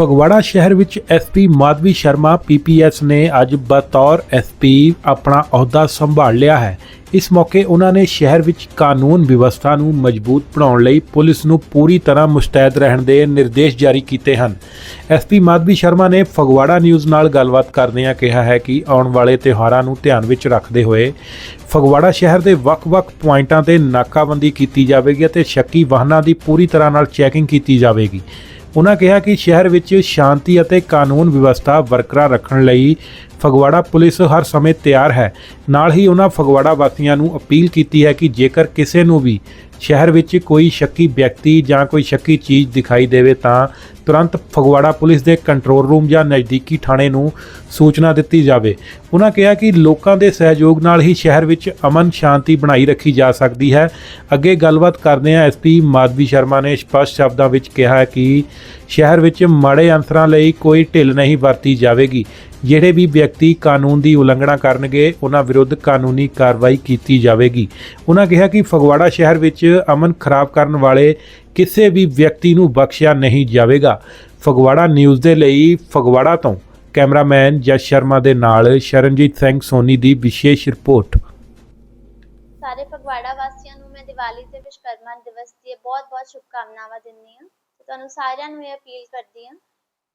ਫਗਵਾੜਾ ਸ਼ਹਿਰ ਵਿੱਚ SP Madhavi Sharma PPS ਨੇ ਅੱਜ ਬਤੌਰ ਐਸਪੀ ਆਪਣਾ ਅਹੁਦਾ ਸੰਭਾਲ ਲਿਆ ਹੈ। ਇਸ ਮੌਕੇ ਉਹਨਾਂ ਨੇ ਸ਼ਹਿਰ ਵਿੱਚ ਕਾਨੂੰਨ ਵਿਵਸਥਾ ਨੂੰ ਮਜ਼ਬੂਤ ਬਣਾਉਣ ਲਈ ਪੁਲਿਸ ਨੂੰ ਪੂਰੀ ਤਰ੍ਹਾਂ ਮੁਸਤੈਦ ਰਹਿਣ ਦੇ ਨਿਰਦੇਸ਼ ਜਾਰੀ ਕੀਤੇ ਹਨ। ਐਸਪੀ ਮਾਧਵੀ ਸ਼ਰਮਾ ਨੇ ਫਗਵਾੜਾ ਨਿਊਜ਼ ਨਾਲ ਗੱਲਬਾਤ ਕਰਦਿਆਂ ਕਿਹਾ ਹੈ ਕਿ ਆਉਣ ਵਾਲੇ ਤਿਉਹਾਰਾਂ ਨੂੰ ਧਿਆਨ ਵਿੱਚ ਰੱਖਦੇ ਹੋਏ ਫਗਵਾੜਾ ਸ਼ਹਿਰ ਦੇ ਵੱਖ-ਵੱਖ ਪੁਆਇੰਟਾਂ ਤੇ ਨਾਕਾਬੰਦੀ ਕੀਤੀ ਜਾਵੇਗੀ ਅਤੇ ਸ਼ੱਕੀ ਵਾਹਨਾਂ ਦੀ ਪੂਰੀ ਤਰ੍ਹਾਂ ਨਾਲ ਚੈਕਿੰਗ ਕੀਤੀ ਜਾਵੇਗੀ। ਉਹਨਾਂ ਕਿਹਾ ਕਿ ਸ਼ਹਿਰ ਵਿੱਚ ਸ਼ਾਂਤੀ ਅਤੇ ਕਾਨੂੰਨ ਵਿਵਸਥਾ ਬਰਕਰਾਰ ਰੱਖਣ ਲਈ ਫਗਵਾੜਾ ਪੁਲਿਸ ਹਰ ਸਮੇਂ ਤਿਆਰ ਹੈ। ਨਾਲ ਹੀ ਉਹਨਾਂ ਫਗਵਾੜਾ ਵਾਸੀਆਂ ਨੂੰ ਅਪੀਲ ਕੀਤੀ ਹੈ ਕਿ ਜੇਕਰ ਕਿਸੇ ਨੂੰ ਵੀ ਸ਼ਹਿਰ ਵਿੱਚ ਕੋਈ ਸ਼ੱਕੀ ਵਿਅਕਤੀ ਜਾਂ ਕੋਈ ਸ਼ੱਕੀ ਚੀਜ਼ ਦਿਖਾਈ ਦੇਵੇ ਤਾਂ ਤੁਰੰਤ ਫਗਵਾੜਾ ਪੁਲਿਸ ਦੇ ਕੰਟਰੋਲ ਰੂਮ ਜਾਂ ਨਜ਼ਦੀਕੀ ਥਾਣੇ ਨੂੰ ਸੂਚਨਾ ਦਿੱਤੀ ਜਾਵੇ। ਉਹਨਾਂ ਕਿਹਾ ਕਿ ਲੋਕਾਂ ਦੇ ਸਹਿਯੋਗ ਨਾਲ ਹੀ ਸ਼ਹਿਰ ਵਿੱਚ ਅਮਨ ਸ਼ਾਂਤੀ ਬਣਾਈ ਰੱਖੀ ਜਾ ਸਕਦੀ ਹੈ। ਅੱਗੇ ਗੱਲਬਾਤ ਕਰਦਿਆਂ ਐਸਪੀ ਮਾਧਵੀ ਸ਼ਰਮਾ ਨੇ ਸਪਸ਼ਟ ਸ਼ਬਦਾਂ ਵਿੱਚ ਕਿਹਾ ਕਿ ਸ਼ਹਿਰ ਵਿੱਚ ਮਾੜੇ ਅੰਸਰਾਂ ਲਈ ਕੋਈ ਢਿੱਲ ਨਹੀਂ ਵਰਤੀ ਜਾਵੇਗੀ। ਜਿਹੜੇ ਵੀ ਵਿਅਕਤੀ ਕਾਨੂੰਨ ਦੀ ਉਲੰਘਣਾ ਕਰਨਗੇ, ਉਹਨਾਂ ਵਿਰੁੱਧ ਕਾਨੂੰਨੀ ਕਾਰਵਾਈ ਕੀਤੀ ਜਾਵੇਗੀ। ਉਹਨਾਂ ਕਿਹਾ ਕਿ ਫਗਵਾੜਾ ਸ਼ਹਿਰ ਵਿੱਚ ਅਮਨ ਖਰਾਬ ਕਰਨ ਵਾਲੇ ਕਿਸੇ ਵੀ ਵਿਅਕਤੀ ਨੂੰ ਬਖਸ਼ਿਆ ਨਹੀਂ ਜਾਵੇਗਾ। ਫਗਵਾੜਾ ਨਿਊਜ਼ ਦੇ ਲਈ ਫਗਵਾੜਾ ਤੋਂ ਕੈਮਰਾਮੈਨ ਜਸ ਸ਼ਰਮਾ ਦੇ ਨਾਲ ਸ਼ਰਨਜੀਤ ਸਿੰਘ ਸੋਨੀ ਦੀ ਵਿਸ਼ੇਸ਼ ਰਿਪੋਰਟ। ਸਾਰੇ ਫਗਵਾੜਾ ਵਾਸੀਆਂ ਨੂੰ ਮੈਂ ਦੀਵਾਲੀ ਤੇ ਵਿਸ਼ਵਕਰਮਾ ਦਿਵਸ ਦੀਆਂ ਬਹੁਤ-ਬਹੁਤ ਸ਼ੁਭਕਾਮਨਾਵਾਂ ਦਿੰਦੀ ਹਾਂ। ਤੁਹਾਨੂੰ ਸਾਰਿਆਂ ਨੂੰ ਇਹ ਅਪੀਲ ਕਰਦੀ ਹਾਂ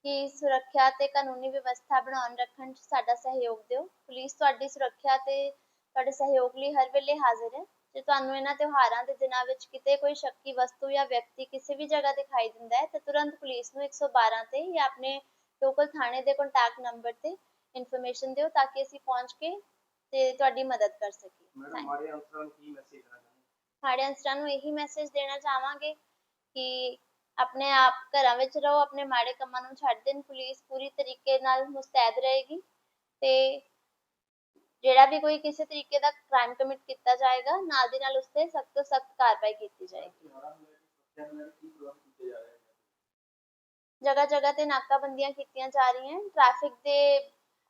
ਕਿ ਸੁਰੱਖਿਆ ਤੇ ਕਾਨੂੰਨੀ ਵਿਵਸਥਾ ਬਣਾਉਣ ਰੱਖਣ 'ਚ ਸਾਡਾ ਸਹਿਯੋਗ ਦਿਓ। ਪੁਲਿਸ ਤੁਹਾਡੀ ਸੁਰੱਖਿਆ ਤੇ ਤੁਹਾਡੇ ਸਹਿਯੋਗ ਲਈ ਹਰ ਵੇਲੇ ਹਾਜ਼ਰ ਹੈ। ਜੇ ਤੁਹਾਨੂੰ ਇਹਨਾਂ ਤਿਉਹਾਰਾਂ ਦੇ ਦਿਨਾਂ ਵਿੱਚ ਕਿਤੇ ਕੋਈ ਸ਼ੱਕੀ ਵਸਤੂ ਜਾਂ ਵਿਅਕਤੀ ਕਿਸੇ ਵੀ ਜਗ੍ਹਾ ਦਿਖਾਈ ਦਿੰਦਾ ਹੈ ਤਾਂ ਤੁਰੰਤ ਪੁਲਿਸ ਨੂੰ 112 ਤੇ ਜਾਂ ਆਪਣੇ ਲੋਕਲ ਥਾਣੇ ਦੇ ਕੰਟੈਕਟ ਨੰਬਰ ਤੇ ਇਨਫੋਰਮੇਸ਼ਨ ਦਿਓ ਤਾਂ ਕਿ ਅਸੀਂ ਪਹੁੰਚ ਕੇ ਤੇ ਤੁਹਾਡੀ ਮਦਦ ਕਰ ਸਕੀਏ। ਮੈਡਮ. ਮਾੜੇ ਅਨਸਰਾਂ ਨੂੰ ਕੀ ਮੈਸੇਜ ਦੇਣਾ ਚਾਹੁੰਦੇ? ਸਾਡੇ ਅਨਸਰਾਂ ਨੂੰ ਇਹੀ ਮੈਸੇਜ ਦੇਣਾ ਚਾਹਾਂਗੇ ਕਿ ਆਪਣੇ ਆਪ ਘਰਾਂ ਵਿੱਚ ਰਹੋ, ਆਪਣੇ ਮਾੜੇ ਕੰਮਾਂ ਨੂੰ ਛੱਡ ਦੇਣ, ਪੁਲਿਸ ਪੂਰੀ ਤਰੀਕੇ ਨਾਲ ਮੁਸਤੈਦ ਰਹੇਗੀ ਤੇ ਜਿਹੜਾ ਵੀ ਕੋਈ ਕਿਸੇ ਤਰੀਕੇ ਦਾ ਕ੍ਰਾਈਮ ਕਮਿਟ ਕੀਤਾ ਜਾਏਗਾ, ਨਾਲ ਦੀ ਨਾਲ ਉਸ ਤੇ ਸਖਤ ਤੋਂ ਸਖਤ ਕਾਰਵਾਈ ਕੀਤੀ ਜਾਏਗੀ। ਜਗ੍ਹਾ ਜਗ੍ਹਾ ਤੇ ਨਾਕਾਬੰਦੀਆਂ ਕੀਤੀਆਂ ਜਾ ਰਹੀਆਂ ਟ੍ਰੈਫਿਕ ਦੇ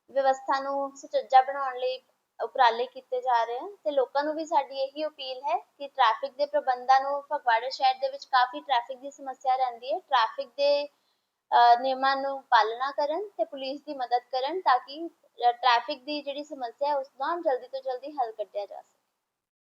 ਵਿਵਸਥਾ ਨੂੰ ਸੁਚੱਜਾ ਬਣਾਉਣ ਲਈ ਉਪਰਾਲੇ ਕੀਤੇ ਜਾ ਰਹੇ ਹਨ ਤੇ ਲੋਕਾਂ ਨੂੰ ਵੀ ਸਾਡੀ ਇਹੀ ਅਪੀਲ ਹੈ ਕਿ ਟ੍ਰੈਫਿਕ ਦੇ ਪ੍ਰਬੰਧਾਂ ਨੂੰ ਫਗਵਾੜਾ ਸ਼ਹਿਰ ਦੇ ਵਿੱਚ ਕਾਫੀ ਟ੍ਰੈਫਿਕ ਦੀ ਸਮੱਸਿਆ ਰਹਿੰਦੀ ਹੈ। ਟ੍ਰੈਫਿਕ ਦੇ ਅਹ, ਨਿਯਮਾਂ ਨੂੰ ਪਾਲਣਾ ਕਰਨ ਤੇ ਪੁਲਿਸ ਦੀ ਮਦਦ ਕਰਨ ਤਾਂ ਕਿ ਟ੍ਰੈਫਿਕ ਦੀ ਜਿਹੜੀ ਸਮੱਸਿਆ ਹੈ ਉਸ ਦਾ ਜਲਦੀ ਤੋਂ ਜਲਦੀ ਹੱਲ ਕੱਢਿਆ ਜਾ ਸਕੇ।